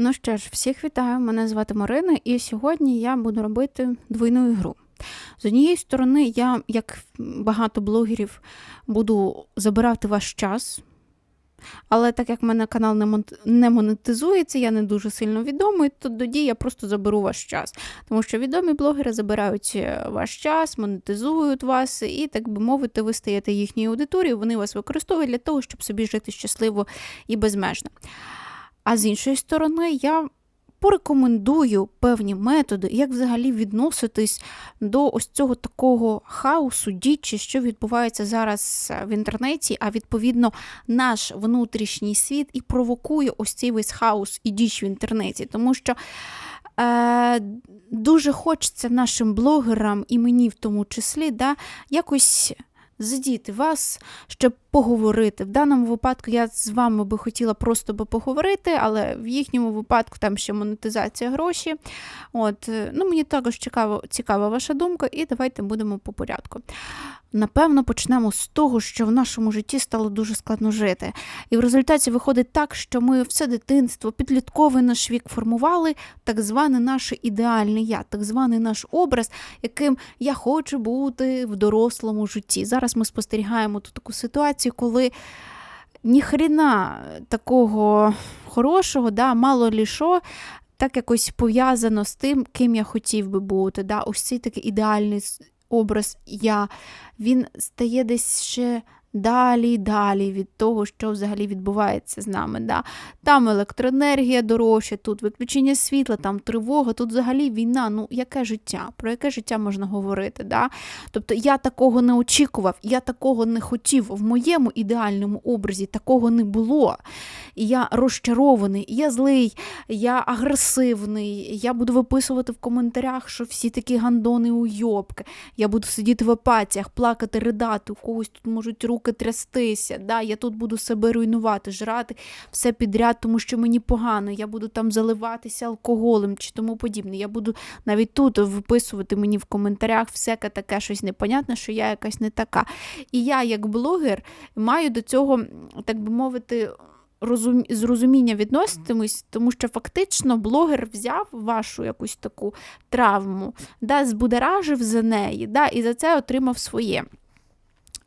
Ну що ж, всіх вітаю, мене звати Марина, і сьогодні я буду робити двойну ігру. З однієї сторони, я, як багато блогерів, буду забирати ваш час. Але так як в мене канал не, монетизується, я не дуже сильно відомий, то тоді я просто заберу ваш час. Тому що відомі блогери забирають е, ваш час, монетизують вас, і, так би мовити, ви стаєте їхньою аудиторією, вони вас використовують для того, щоб собі жити щасливо і безмежно. А з іншої сторони, я порекомендую певні методи, як взагалі відноситись до ось цього такого хаосу, дічі, що відбувається зараз в інтернеті, а відповідно наш внутрішній світ і провокує ось цей весь хаос і діч в інтернеті. Тому що. Е, Дуже хочеться нашим блогерам і мені в тому числі да, якось задіти вас, щоб поговорити. В даному випадку я з вами би хотіла просто би поговорити, але в їхньому випадку там ще монетизація гроші. От, е, ну Мені також цікаво, цікава ваша думка, і давайте будемо по порядку. Напевно, почнемо з того, що в нашому житті стало дуже складно жити. І в результаті виходить так, що ми все дитинство, підлітковий наш вік формували так зване наше ідеальне я, так званий наш образ, яким я хочу бути в дорослому житті. Зараз ми спостерігаємо ту таку ситуацію, коли ніхрена такого хорошого, да, мало лішо. Так якось пов'язано з тим, ким я хотів би бути. Да? Ось цей такий ідеальний образ я, він стає десь ще далі і далі від того, що взагалі відбувається з нами. Да? Там електроенергія дорожча, тут виключення світла, там тривога, тут взагалі війна. Ну, яке життя? Про яке життя можна говорити? Да? Тобто я такого не очікував, я такого не хотів. В моєму ідеальному образі такого не було. Я розчарований, я злий, я агресивний, я буду виписувати в коментарях, що всі такі гандони уйобки. Я буду сидіти в апатіях, плакати, ридати, у когось тут можуть руки руки трястися. Да? Я тут буду себе руйнувати, жрати все підряд, тому що мені погано, я буду там заливатися алкоголем чи тому подібне. Я буду навіть тут виписувати мені в коментарях всяке таке щось непонятне, що я якась не така. І я, як блогер, маю до цього, так би мовити, розум... з розуміння відноситимусь, тому що фактично блогер взяв вашу якусь таку травму, да, збудеражив за неї, да, і за це отримав своє.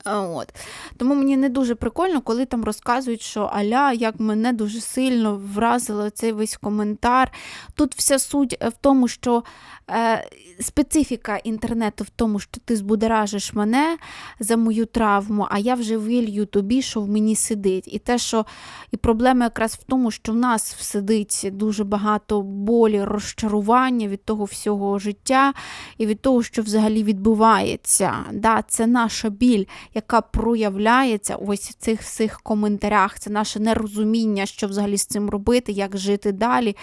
От. Тому мені не дуже прикольно, коли там розказують, що Аля, як мене дуже сильно вразило цей весь коментар. Тут вся суть в тому, що е, специфіка інтернету в тому, що ти збудеражиш мене за мою травму, а я вже вилью тобі, що в мені сидить. І те, що і проблема якраз в тому, що в нас сидить дуже багато болі, розчарування від того всього життя і від того, що взагалі відбувається. Да, Це наша біль яка проявляється ось в цих всіх коментарях. Це наше нерозуміння, що взагалі з цим робити, як жити далі,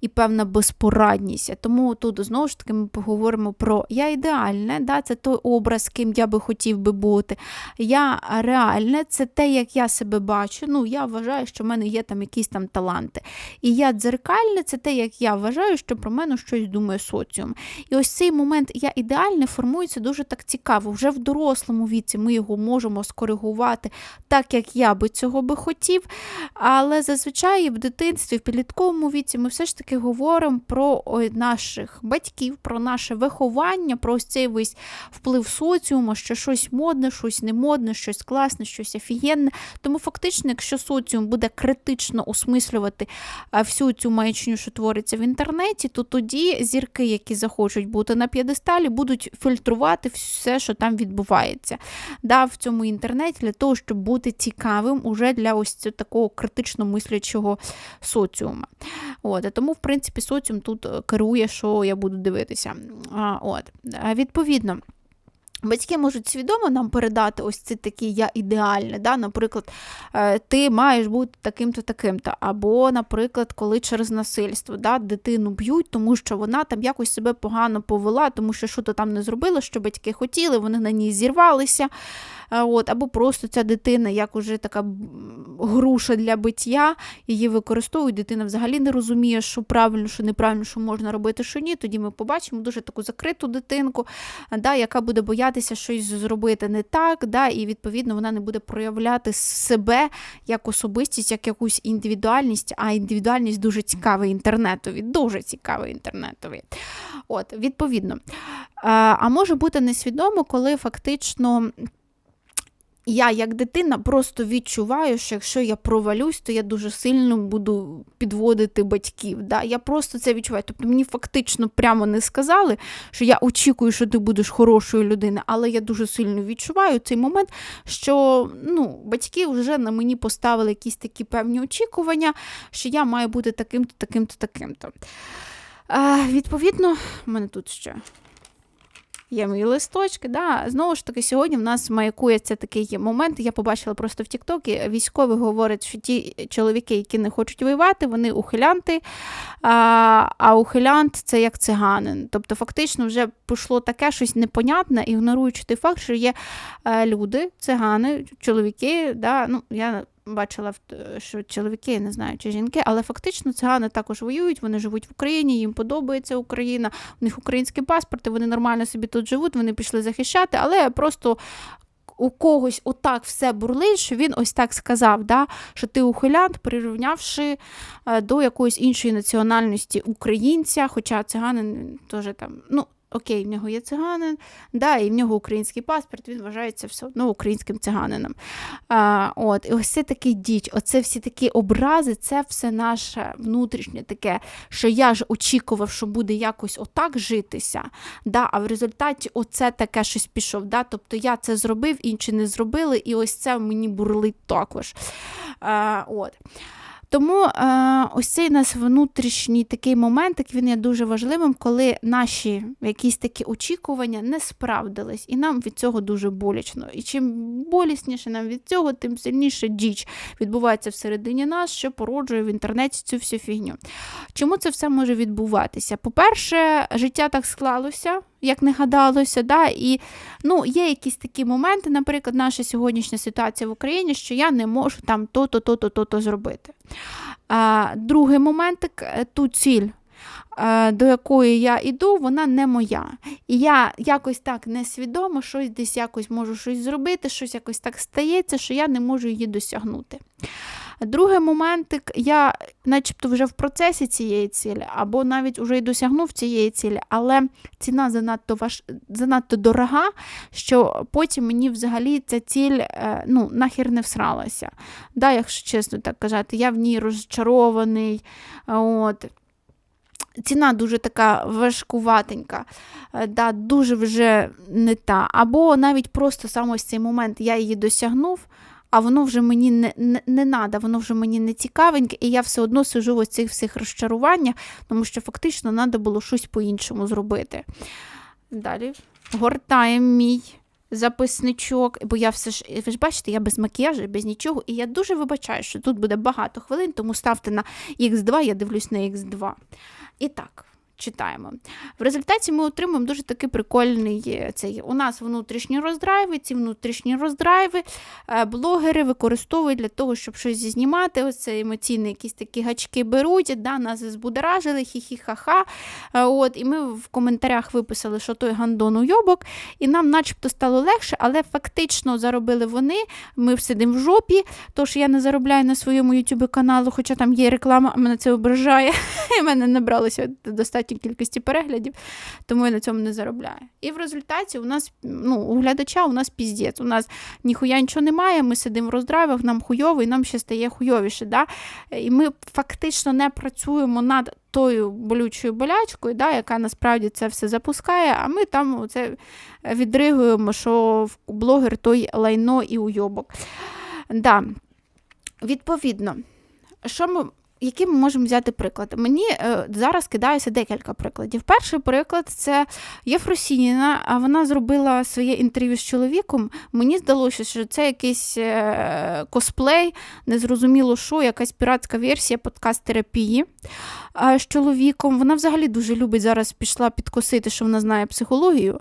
і певна безпорадність. Тому тут знову ж таки ми поговоримо про я ідеальне, да, це той образ, ким я би хотів би бути. Я реальне, це те, як я себе бачу. Ну, Я вважаю, що в мене є там якісь там таланти. І я дзеркальне, це те, як я вважаю, що про мене щось думає соціум. І ось цей момент я ідеальне формується дуже так цікаво. Вже в дорослому віці ми його можемо скоригувати так, як я би цього би хотів. Але зазвичай в дитинстві, в підлітковому віці, ми все ж таки говоримо про наших батьків, про наше виховання, про ось цей весь вплив соціуму, що щось модне, щось не модне, щось класне, щось офігенне. Тому фактично, якщо соціум буде критично осмислювати всю цю маячню, що твориться в інтернеті, то тоді зірки, які захочуть бути на п'єдесталі, будуть фільтрувати все, що там відбувається. Да, в цьому інтернеті для того, щоб бути цікавим уже для ось такого критично мислячого соціума. От, Тому, в принципі, соціум тут е, керує, що я буду дивитися. А, от, Відповідно. Батьки можуть свідомо нам передати ось це такі я ідеальне. Да? Наприклад, е, ти маєш бути таким-то, таким-то. Або, наприклад, коли через насильство да, дитину б'ють, тому що вона там якось себе погано повела, тому що що то там не зробила, що батьки хотіли, вони на ній зірвалися. От, Або просто ця дитина, як уже така груша для биття, її використовують. Дитина взагалі не розуміє, що правильно, що неправильно, що можна робити, що ні. Тоді ми побачимо дуже таку закриту дитинку, да, яка буде боятися боятися щось зробити не так, да, і відповідно вона не буде проявляти себе як особистість, як якусь індивідуальність, а індивідуальність дуже цікавий інтернетові, дуже цікавий інтернетові. От, Відповідно. А може бути несвідомо, коли фактично я, як дитина, просто відчуваю, що якщо я провалюсь, то я дуже сильно буду підводити батьків. Да? Я просто це відчуваю. Тобто мені фактично прямо не сказали, що я очікую, що ти будеш хорошою людиною, але я дуже сильно відчуваю цей момент, що ну, батьки вже на мені поставили якісь такі певні очікування, що я маю бути таким-то, таким-то, таким-то. Відповідно, в мене тут ще є мої листочки. Да. Знову ж таки, сьогодні в нас маякується такий момент. Я побачила просто в Тіктокі. Військові говорять, що ті чоловіки, які не хочуть воювати, вони ухилянти. А а ухилянт це як циганин. Тобто, фактично, вже пішло таке щось непонятне, ігноруючи той факт, що є е, люди, цигани, чоловіки. Да, ну, я бачила, що чоловіки, я не знаю, чи жінки, але фактично цигани також воюють, вони живуть в Україні, їм подобається Україна, у них українські паспорти, вони нормально собі тут живуть, вони пішли захищати, але просто. У когось отак все бурлить, що він ось так сказав, да, що ти ухилянт, прирівнявши е, до якоїсь іншої національності українця, хоча циганин теж там, ну, окей, в нього є циганин, да, і в нього український паспорт, він вважається все одно українським циганином. А, от, І ось це такий діч, оце всі такі образи, це все наше внутрішнє таке, що я ж очікував, що буде якось отак житися, да, а в результаті оце таке щось пішов. Да, Тобто я це зробив, інші не зробили, і ось це мені бурлить також. А, от. Тому е, ось цей нас внутрішній такий момент, він є дуже важливим, коли наші якісь такі очікування не справдились, і нам від цього дуже болячно. І чим болісніше нам від цього, тим сильніше діч відбувається всередині нас, що породжує в інтернеті цю всю фігню. Чому це все може відбуватися? По-перше, життя так склалося як не гадалося. Да? І ну, є якісь такі моменти, наприклад, наша сьогоднішня ситуація в Україні, що я не можу там то-то, то-то, то-то зробити. Другий моментик, е, ту ціль. Е, до якої я йду, вона не моя. І я якось так несвідомо щось десь якось можу щось зробити, щось якось так стається, що я не можу її досягнути. Другий моментик, я начебто вже в процесі цієї цілі, або навіть вже й досягнув цієї цілі, але ціна занадто важ... занадто дорога, що потім мені взагалі ця ціль е, ну, нахер не всралася. Да, Якщо чесно так казати, я в ній розчарований. От. Ціна дуже така важкуватенька, е, да, дуже вже не та. Або навіть просто саме ось цей момент я її досягнув, а воно вже мені не не, не надо, воно вже мені не цікавеньке, і я все одно сижу в цих всіх розчаруваннях, тому що фактично треба було щось по-іншому зробити. Далі гортаємо мій записничок, бо я все ж, ви ж бачите, я без макіяжу, без нічого, і я дуже вибачаю, що тут буде багато хвилин, тому ставте на Х2, я дивлюсь на Х2. І так читаємо. В результаті ми отримуємо дуже такий прикольний е, цей. У нас внутрішні роздрайви, ці внутрішні роздрайви е, блогери використовують для того, щоб щось знімати. Ось це емоційні якісь такі гачки беруть, да, нас збудоражили, хі-хі-ха-ха. Е, от, І ми в коментарях виписали, що той гандон уйобок, і нам начебто стало легше, але фактично заробили вони. Ми сидимо в жопі, тож я не заробляю на своєму YouTube каналу, хоча там є реклама, а мене це ображає. Мене набралося достатньо достатній кількості переглядів, тому я на цьому не заробляю. І в результаті у нас, ну, у глядача у нас піздець. У нас ніхуя нічого немає, ми сидимо в роздрайвах, нам хуйово, і нам ще стає хуйовіше. Да? І ми фактично не працюємо над тою болючою болячкою, да, яка насправді це все запускає, а ми там це відригуємо, що блогер той лайно і уйобок. Да. Відповідно, що ми які ми можемо взяти приклад? Мені е, зараз кидаються декілька прикладів. Перший приклад це Єфросініна, вона зробила своє інтерв'ю з чоловіком. Мені здалося, що це якийсь е, косплей, незрозуміло що, якась піратська версія подкаст-терапії з чоловіком. Вона взагалі дуже любить зараз пішла підкосити, що вона знає психологію.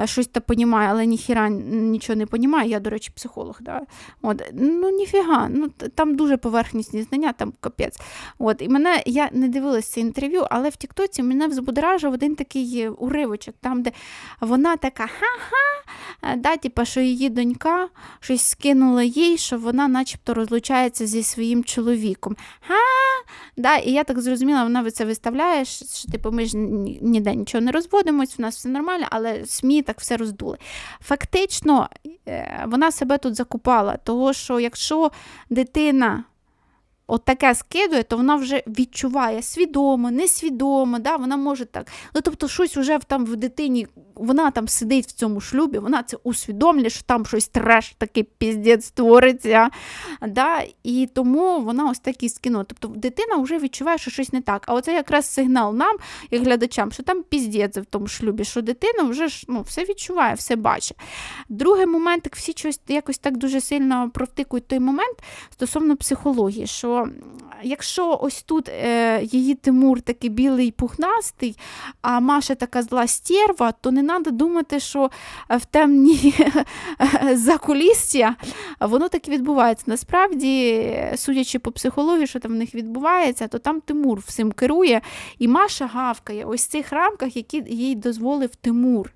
Е, щось та понімає, але ніхіра нічого не понімає. Я, до речі, психолог. Да? От, Ну, ніфіга, ну, там дуже поверхнісні знання, там капець. От, І мене, я не дивилася це інтерв'ю, але в Тіктоці мене взбудоражив один такий уривочок, там, де вона така ха-ха, да, типу, що її донька щось скинула їй, що вона начебто розлучається зі своїм чоловіком. Ха, да, І я так зрозуміла, вона це виставляє, що типу, ми ж ніде нічого не розводимось, у нас все нормально, але СМІ так все роздули. Фактично, е, вона себе тут закупала, того що якщо дитина от таке скидує, то вона вже відчуває свідомо, несвідомо, да, вона може так. Ну, Тобто, щось вже там в дитині, вона там сидить в цьому шлюбі, вона це усвідомлює, що там щось треш, такий піздець створиться. Да, І тому вона ось так і скинула. Тобто дитина вже відчуває, що щось не так. А оце якраз сигнал нам, і глядачам, що там піздець в тому шлюбі, що дитина вже ж ну, все відчуває, все бачить. Другий момент, як всі щось якось так дуже сильно провтикують той момент стосовно психології. що якщо ось тут е, її Тимур такий білий пухнастий, а Маша така зла стерва, то не треба думати, що в темній закулісся воно так відбувається. Насправді, судячи по психології, що там в них відбувається, то там Тимур всім керує, і Маша гавкає ось в цих рамках, які їй дозволив Тимур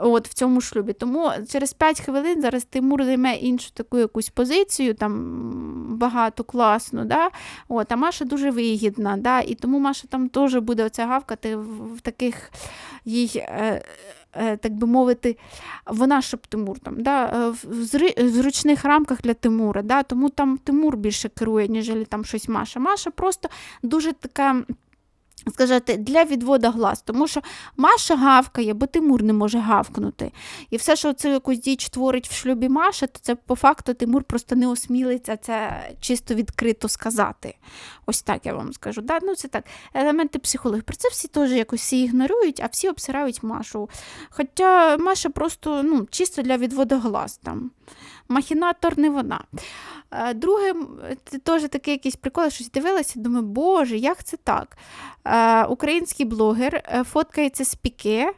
от в цьому шлюбі. Тому через 5 хвилин зараз Тимур займе іншу таку якусь позицію, там багато класно. да? От, А Маша дуже вигідна. да? І тому Маша там теж буде оця гавкати в, таких їй. Е, е, так би мовити, вона щоб Тимур там, да, е, в зручних рамках для Тимура. Да, Тому там Тимур більше керує, ніж там щось Маша. Маша просто дуже така сказати, для відвода глаз, тому що Маша гавкає, бо Тимур не може гавкнути. І все, що це якусь діч творить в шлюбі Маша, то це по факту Тимур просто не осмілиться це чисто відкрито сказати. Ось так я вам скажу. Да? Ну, Це так, елементи психології. Про це всі теж якось всі ігнорують, а всі обсирають Машу. Хоча Маша просто ну, чисто для відводу глаз там. Махінатор не вона. Друге, це теж такий якийсь прикол, щось дивилася, думаю, боже, як це так? Український блогер е, фоткається з піке,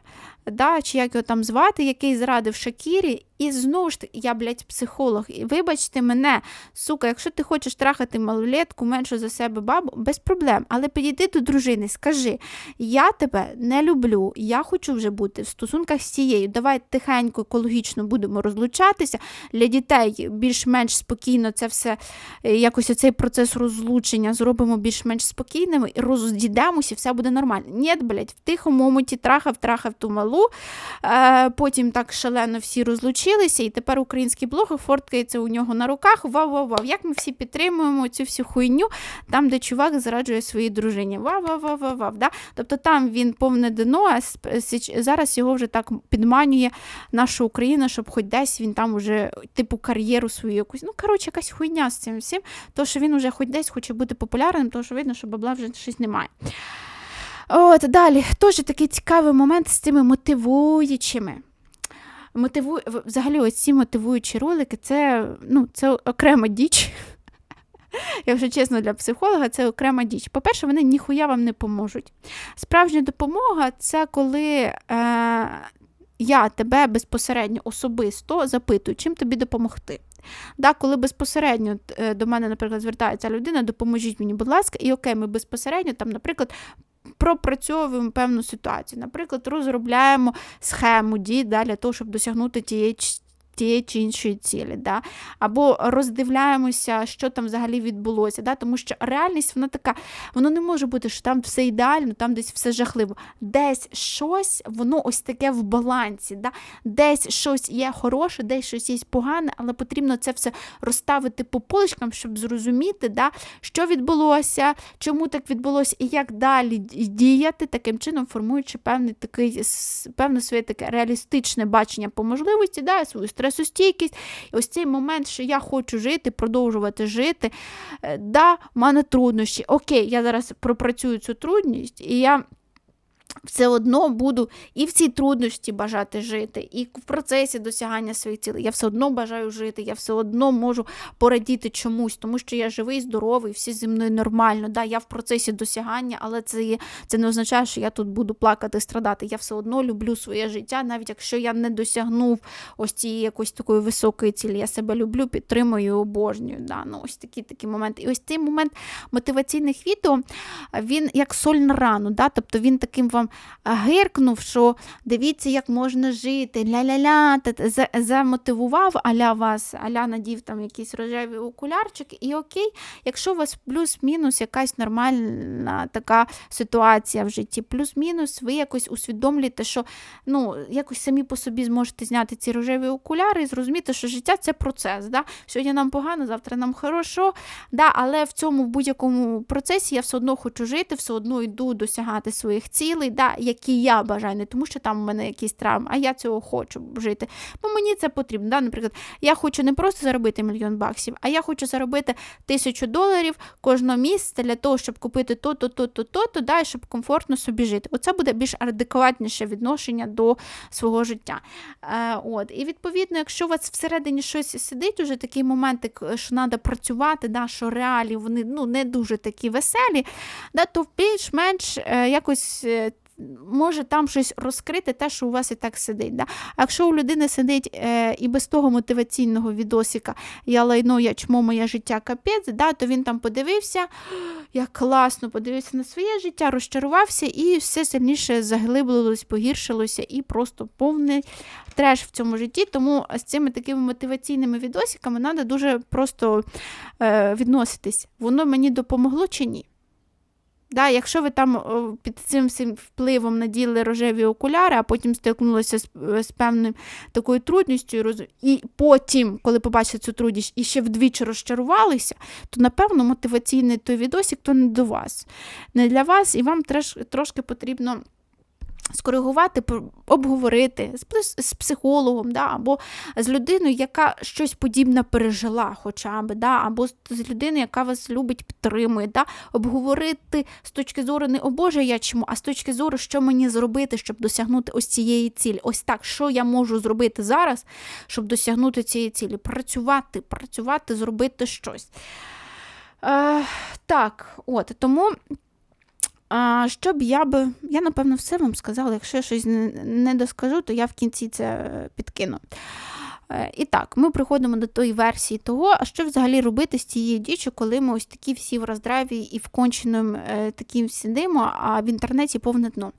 да, чи як його там звати, який зрадив Шакірі, і знову ж я, блядь, психолог. І вибачте мене, сука, якщо ти хочеш трахати малолетку, меншу за себе бабу, без проблем. Але підійди до дружини, скажи: я тебе не люблю, я хочу вже бути в стосунках з цією. Давай тихенько, екологічно будемо розлучатися. Для дітей більш-менш спокійно це все, е, якось оцей процес розлучення зробимо більш-менш спокійним, і роздідемося, і все буде нормально. Ні, блядь, в тихому моменті трахав, трахав ту малу, е, потім так шалено всі розлучили навчилися, і тепер український блог форткається у нього на руках. Вау-вау-вау, Як ми всі підтримуємо цю всю хуйню, там, де чувак зраджує своїй дружині. Вау-вау-вау-вау. Да? Тобто там він повне дно, а зараз його вже так підманює наша Україна, щоб хоч десь він там уже типу кар'єру свою якусь. Ну, коротше, якась хуйня з цим всім, тому що він вже хоч десь хоче бути популярним, тому що видно, що бабла вже щось немає. От, Далі, теж такий цікавий момент з цими мотивуючими мотиву... взагалі ось ці мотивуючі ролики, це ну, це окрема діч. Якщо чесно, для психолога це окрема діч. По-перше, вони ніхуя вам не поможуть. Справжня допомога це коли е, я тебе безпосередньо особисто запитую, чим тобі допомогти. Да, Коли безпосередньо е, до мене, наприклад, звертається людина, допоможіть мені, будь ласка, і окей, ми безпосередньо, там, наприклад, пропрацьовуємо певну ситуацію. Наприклад, розробляємо схему дій для того, щоб досягнути тієї тієї чи іншої цілі, да? або роздивляємося, що там взагалі відбулося. Да? Тому що реальність вона така, воно не може бути, що там все ідеально, там десь все жахливо. Десь щось, воно ось таке в балансі. Да? Десь щось є хороше, десь щось є погане, але потрібно це все розставити по поличкам, щоб зрозуміти, да? що відбулося, чому так відбулося, і як далі діяти, таким чином формуючи певний такий, певне своє таке реалістичне бачення по можливості, да? свою стресостійкість. Ось цей момент, що я хочу жити, продовжувати жити. Е, да, в мене труднощі. Окей, я зараз пропрацюю цю трудність, і я все одно буду і в цій трудності бажати жити, і в процесі досягання своїх цілей. Я все одно бажаю жити, я все одно можу порадіти чомусь, тому що я живий, здоровий, всі зі мною нормально. Да, Я в процесі досягання, але це є, це не означає, що я тут буду плакати, страдати. Я все одно люблю своє життя, навіть якщо я не досягнув ось цієї якоїсь такої високої цілі. Я себе люблю, підтримую, і обожнюю. Да, ну Ось такі такі моменти. І ось цей момент мотиваційних відео, він як соль на рану, да, тобто він таким вам гиркнув, що дивіться, як можна жити, ля-ля-ля, замотивував аля вас, аля надів там якийсь рожевий окулярчик, і окей, якщо у вас плюс-мінус якась нормальна така ситуація в житті, плюс-мінус, ви якось усвідомлюєте, що ну, якось самі по собі зможете зняти ці рожеві окуляри і зрозуміти, що життя це процес. Да? Сьогодні нам погано, завтра нам хорошо, да? але в цьому в будь-якому процесі я все одно хочу жити, все одно йду досягати своїх цілей. Да? які я бажаю, не тому що там у мене якісь травми, а я цього хочу жити. Бо мені це потрібно. Да? Наприклад, я хочу не просто заробити мільйон баксів, а я хочу заробити тисячу доларів кожного місяця для того, щоб купити то-то, то-то, то-то, да, і щоб комфортно собі жити. Оце буде більш адекватніше відношення до свого життя. Е, от. І відповідно, якщо у вас всередині щось сидить, уже такий момент, що треба працювати, да, що реалії вони ну, не дуже такі веселі, да, то більш-менш е, якось е, може там щось розкрити, те, що у вас і так сидить. Да? А якщо у людини сидить е, і без того мотиваційного відосика я лайно, я чмо, моє життя капець, да, то він там подивився, як класно, подивився на своє життя, розчарувався і все сильніше заглиблилось, погіршилося і просто повний треш в цьому житті. Тому з цими такими мотиваційними відосиками треба дуже просто е, відноситись. Воно мені допомогло чи ні? Да, Якщо ви там під цим всім впливом наділи рожеві окуляри, а потім стикнулися з, з певною такою трудністю, і потім, коли побачили цю трудність, і ще вдвічі розчарувалися, то напевно мотиваційний той відосік то не до вас, не для вас, і вам трошки потрібно скоригувати, обговорити з психологом, да, або з людиною, яка щось подібне пережила, хоча б, да, або з людиною, яка вас любить, підтримує, да, обговорити з точки зору не о Боже, я чому, а з точки зору, що мені зробити, щоб досягнути ось цієї цілі. Ось так, що я можу зробити зараз, щоб досягнути цієї цілі. Працювати, працювати, зробити щось. Е, Так, от тому. А, Щоб я би, я напевно все вам сказала, якщо я щось не доскажу, то я в кінці це підкину. Е, і так, ми приходимо до тої версії того, а що взагалі робити з цією діччю, коли ми ось такі всі в роздраві і в конченому е, таким сидимо, а в інтернеті повне дно.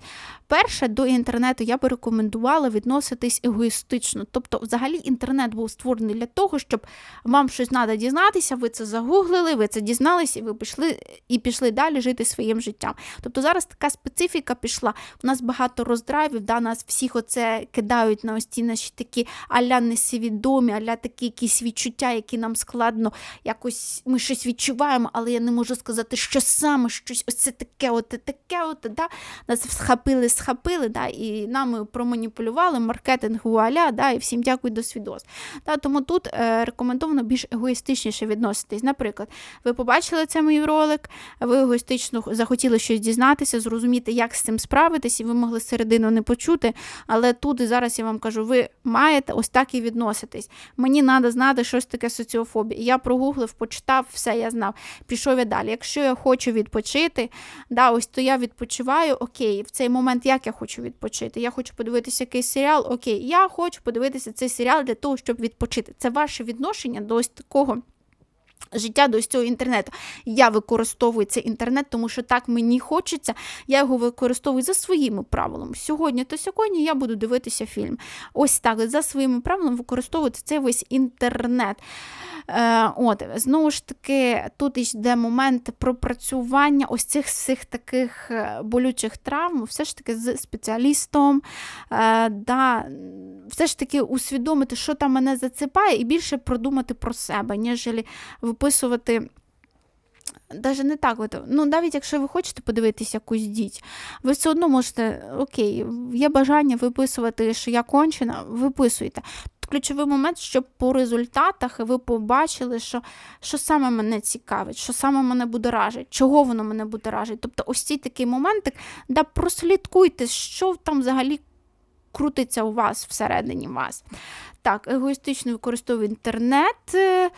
Перше, до інтернету я би рекомендувала відноситись егоїстично. Тобто, взагалі, інтернет був створений для того, щоб вам щось треба дізнатися, ви це загуглили, ви це дізналися, і ви пішли і пішли далі жити своїм життям. Тобто зараз така специфіка пішла. У нас багато роздравів, да, нас всіх оце кидають на ось ці наші такі аля несвідомі, аля такі якісь відчуття, які нам складно якось ми щось відчуваємо, але я не можу сказати, що саме щось ось це таке, от таке, от, да, нас схопили схопили, да, і нами проманіпулювали, маркетинг вуаля, да, і всім дякую до свідос. Да, Тому тут е, рекомендовано більш егоїстичніше відноситись. Наприклад, ви побачили цей мій ролик, ви егоїстично захотіли щось дізнатися, зрозуміти, як з цим справитись, і ви могли середину не почути. Але тут і зараз я вам кажу, ви маєте ось так і відноситись. Мені треба знати, щось таке соціофобія. Я прогуглив, почитав, все я знав. Пішов я далі. Якщо я хочу відпочити, да, ось то я відпочиваю, окей, в цей момент як я хочу відпочити. Я хочу подивитися якийсь серіал. Окей, я хочу подивитися цей серіал для того, щоб відпочити. Це ваше відношення до ось такого. Життя до цього інтернету. Я використовую цей інтернет, тому що так мені хочеться. Я його використовую за своїми правилами. Сьогодні то сьогодні я буду дивитися фільм. Ось так, за своїми правилами використовувати цей весь інтернет. Е, от, Знову ж таки, тут йде момент пропрацювання ось цих всіх таких е, болючих травм, все ж таки з спеціалістом, е, да, все ж таки усвідомити, що там мене зацепає, і більше продумати про себе, ніж виписувати. Навіть не так, ну навіть якщо ви хочете подивитися якусь діть, ви все одно можете, окей, є бажання виписувати, що я кончена, виписуйте. Ключовий момент, щоб по результатах ви побачили, що що саме мене цікавить, що саме мене будоражить, чого воно мене будоражить. Тобто, ось цей такий моментик, да прослідкуйте, що там взагалі крутиться у вас всередині вас. Так, егоїстично використовую інтернет. Е,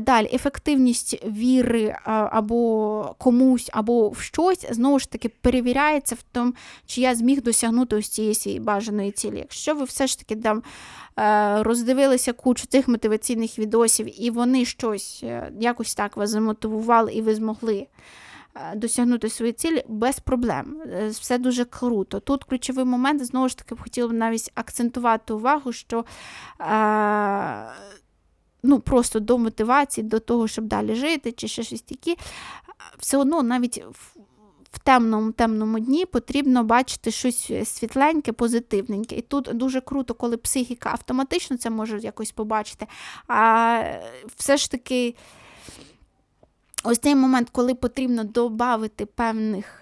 далі, ефективність віри або комусь, або в щось, знову ж таки, перевіряється в тому, чи я зміг досягнути ось цієї бажаної цілі. Якщо ви все ж таки там е, роздивилися кучу цих мотиваційних відосів, і вони щось е, якось так вас замотивували, і ви змогли. Е, досягнути свої цілі без проблем. Е, все дуже круто. Тут ключовий момент, знову ж таки, хотіла б навіть акцентувати увагу, що е, ну, просто до мотивації, до того, щоб далі жити, чи ще щось таке, все одно навіть. В темному темному дні потрібно бачити щось світленьке, позитивненьке. І тут дуже круто, коли психіка автоматично це може якось побачити. А все ж таки ось цей момент, коли потрібно додати певних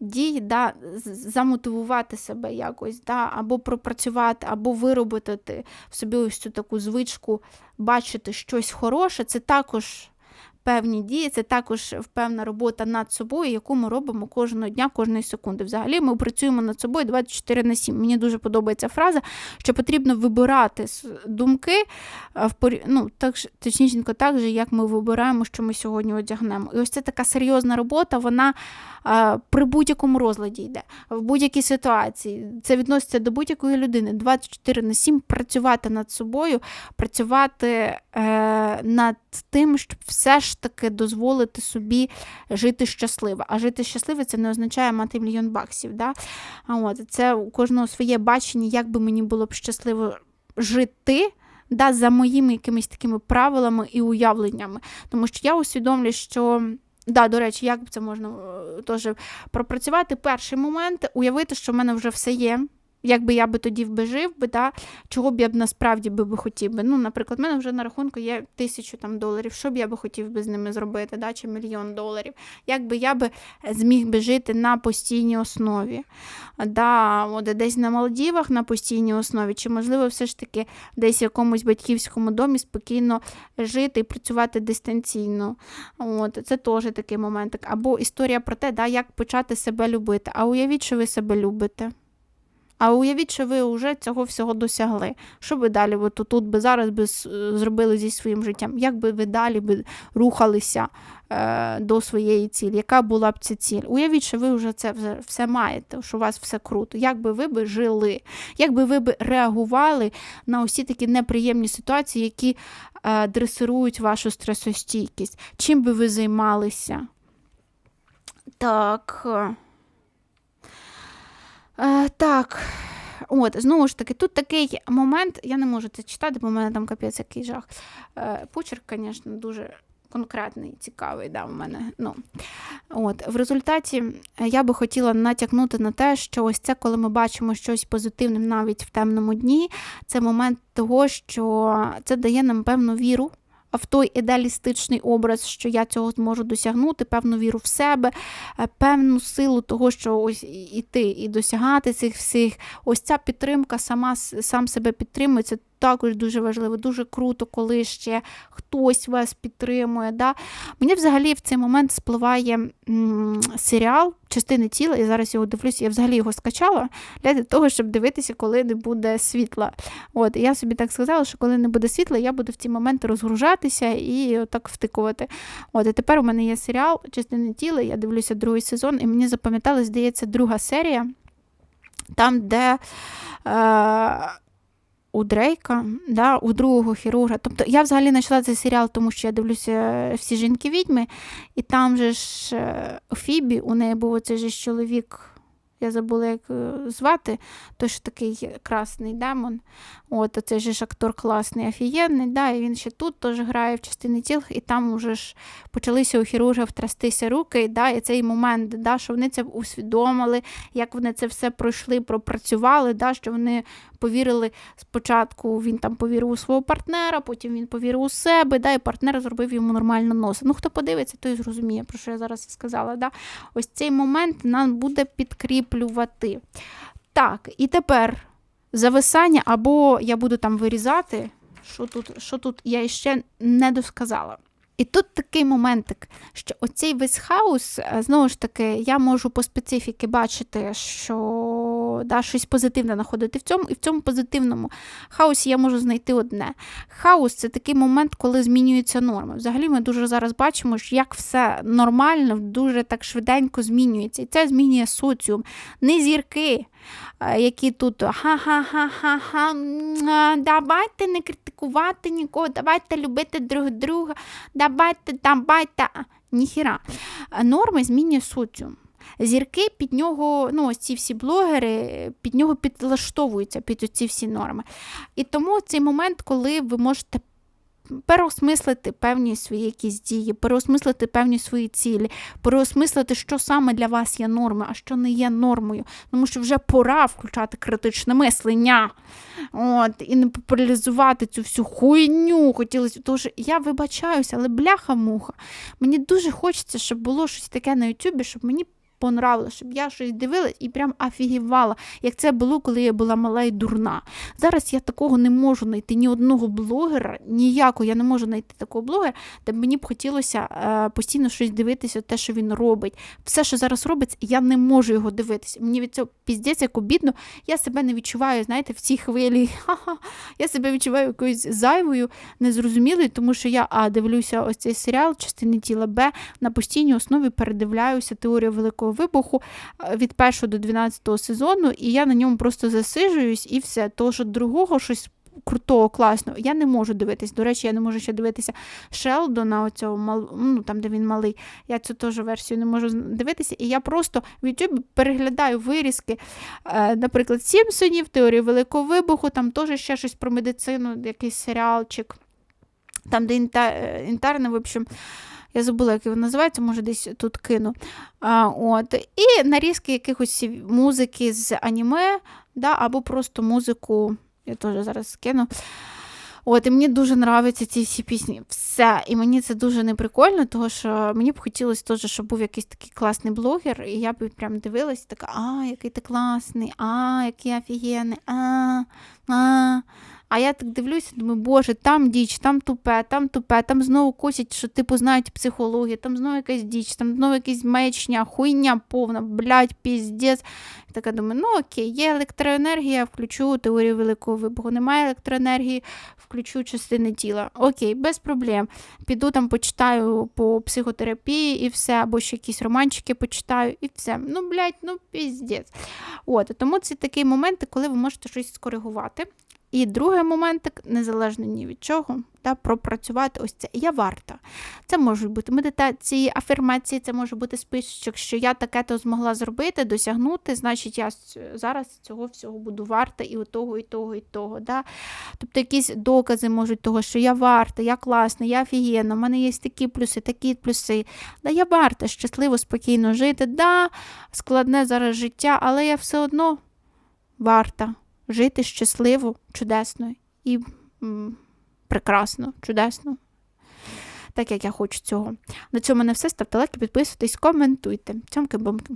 дій, да, замотивувати себе якось, да, або пропрацювати, або виробити в собі ось цю таку звичку, бачити щось хороше, це також певні дії, це також певна робота над собою, яку ми робимо кожного дня, кожної секунди. Взагалі ми працюємо над собою 24 на 7. Мені дуже подобається фраза, що потрібно вибирати думки в ну, так, точніше, так же, як ми вибираємо, що ми сьогодні одягнемо. І ось це така серйозна робота, вона при будь-якому розладі йде, в будь-якій ситуації. Це відноситься до будь-якої людини. 24 на 7 працювати над собою, працювати е, над тим, щоб все ж таки дозволити собі жити щасливо. А жити щасливо це не означає мати мільйон баксів. Да? А от, Це у кожного своє бачення, як би мені було б щасливо жити. Да, За моїми якимись такими правилами і уявленнями. Тому що я усвідомлюю, що Да, до речі, як це можна е, теж пропрацювати? Перший момент уявити, що в мене вже все є. Якби я би тоді би жив, би, да, чого б я б насправді би, би хотів би. Ну, Наприклад, в мене вже на рахунку є тисячу там доларів. Що б я би хотів би з ними зробити, да, чи мільйон доларів. Як би я би зміг би жити на постійній основі. Да, от, Десь на Малдівах на постійній основі, чи, можливо, все ж таки десь в якомусь батьківському домі спокійно жити і працювати дистанційно. От, Це теж такий момент. Або історія про те, да, як почати себе любити. А уявіть, що ви себе любите. А уявіть, що ви вже цього всього досягли. Що ви далі ви тут би зараз би зробили зі своїм життям? Як би ви далі би рухалися е, до своєї цілі? Яка була б ця ціль? Уявіть, що ви вже це все, маєте, що у вас все круто. Як би ви би жили? Як би ви би реагували на усі такі неприємні ситуації, які е, дресирують вашу стресостійкість? Чим би ви займалися? Так. Е, Так, от, знову ж таки, тут такий момент, я не можу це читати, бо в мене там капець який жах. Е, Почерк, звісно, дуже конкретний, цікавий, да, в мене. Ну, от, В результаті е, я би хотіла натякнути на те, що ось це, коли ми бачимо щось позитивне навіть в темному дні, це момент того, що це дає нам певну віру в той ідеалістичний образ, що я цього зможу досягнути, певну віру в себе, е, певну силу того, що ось іти і досягати цих всіх. Ось ця підтримка сама сам себе підтримує. Це також дуже важливо, дуже круто, коли ще хтось вас підтримує. Да? Мені взагалі в цей момент спливає м- серіал частини тіла, я зараз його дивлюся, я взагалі його скачала для того, щоб дивитися, коли не буде світла. От, Я собі так сказала, що коли не буде світла, я буду в ці моменти розгружатися і так втикувати. От, І тепер у мене є серіал частини тіла, я дивлюся другий сезон, і мені запам'яталась, здається, друга серія, там, де. Е- у Дрейка, да, у другого хірурга. Тобто я взагалі знайшла цей серіал, тому що я дивлюся всі жінки-відьми, і там же ж е, Фібі, у неї був оцей же чоловік я забула, як е, звати, той ж такий красний демон. От, Оцей же ж актор класний, офігенний, да, і він ще тут теж грає в частині тіл, і там уже ж почалися у хірургів трястися руки, да, і цей момент, да, що вони це усвідомили, як вони це все пройшли, пропрацювали, да, що вони повірили спочатку, він там повірив у свого партнера, потім він повірив у себе, да, і партнер зробив йому нормально носа. Ну, хто подивиться, той зрозуміє, про що я зараз сказала. Да. Ось цей момент нам буде підкріплювати. Так, і тепер зависання, або я буду там вирізати, що тут, що тут я ще не досказала. І тут такий моментик, що оцей весь хаос, е, знову ж таки, я можу по специфіки бачити, що да, щось позитивне знаходити в цьому, і в цьому позитивному хаосі я можу знайти одне. Хаос це такий момент, коли змінюються норми. Взагалі, ми дуже зараз бачимо, як все нормально, дуже так швиденько змінюється. І це змінює соціум. Не зірки, які тут ха-ха-ха-ха-ха, давайте не критикувати нікого, давайте любити друг друга, давайте, давайте. Ніхіра. Е, Норми змінює соціум. Зірки під нього, ну ось ці всі блогери, під нього підлаштовуються під ці всі норми. І тому цей момент, коли ви можете переосмислити певні свої якісь дії, переосмислити певні свої цілі, переосмислити, що саме для вас є нормою, а що не є нормою. Тому що вже пора включати критичне мислення. От, і не популяризувати цю всю хуйню. Хотілося, тому що я вибачаюся, але бляха-муха. Мені дуже хочеться, щоб було щось таке на Ютубі, щоб мені понравилось, щоб я щось дивилась і прям офігівала, як це було, коли я була мала і дурна. Зараз я такого не можу знайти ні одного блогера, ніякого я не можу знайти такого блогера, де мені б хотілося е, постійно щось дивитися, те, що він робить. Все, що зараз робиться, я не можу його дивитися. Мені від цього піздець як обідно. Я себе не відчуваю, знаєте, в цій хвилі. Ха-ха. Я себе відчуваю якоюсь зайвою, незрозумілою, тому що я а, дивлюся ось цей серіал, частини тіла Б, на постійній основі передивляюся теорію великого вибуху е, від 1 до 12 сезону, і я на ньому просто засижуюсь і все. Того, що другого щось. Крутого, класного, я не можу дивитись. До речі, я не можу ще дивитися Шелдона, оцього мал... ну, там, де він малий. Я цю теж версію не можу дивитися. І я просто в YouTube переглядаю вирізки, е, наприклад, Сімпсонів, теорії Великого вибуху, там теж ще щось про медицину, якийсь серіалчик, там, де інта... е, інтерни, в общем. Я забула, як він називається, може десь тут кину. А, от. І нарізки якихось музики з аніме, да, або просто музику, я теж зараз скину. От, і мені дуже подобаються ці всі пісні. Все. І мені це дуже неприкольно, тому що мені б хотілося теж, щоб був якийсь такий класний блогер, і я б прям дивилась, така, а, який ти класний, а, який офігенний, а, а. А я так дивлюся, думаю, боже, там діч, там тупе, там тупе, там знову косять, що типу знають психологію, там знову якась діч, там знову якась маячня, хуйня повна, блядь, піздець. Така думаю, ну окей, є електроенергія, включу теорію великого вибуху. Немає електроенергії, включу частини тіла. Окей, без проблем. Піду там почитаю по психотерапії і все, або ще якісь романчики почитаю, і все. Ну, блядь, ну піздець. От, тому це такий момент, коли ви можете щось скоригувати. І другий моментик, незалежно ні від чого, та пропрацювати ось це. Я варта. Це можуть бути медитації, афірмації, це може бути списочок, що я таке то змогла зробити, досягнути, значить, я зараз цього всього буду варта і того, і того, і того. Да? Тобто якісь докази можуть того, що я варта, я класна, я офігенна, в мене є такі плюси, такі плюси. Да, Я варта щасливо, спокійно жити. Да, складне зараз життя, але я все одно варта жити щасливо, чудесно і м, прекрасно, чудесно. Так як я хочу цього. На цьому не все. Ставте лайки, підписуйтесь, коментуйте. Цьомки бомки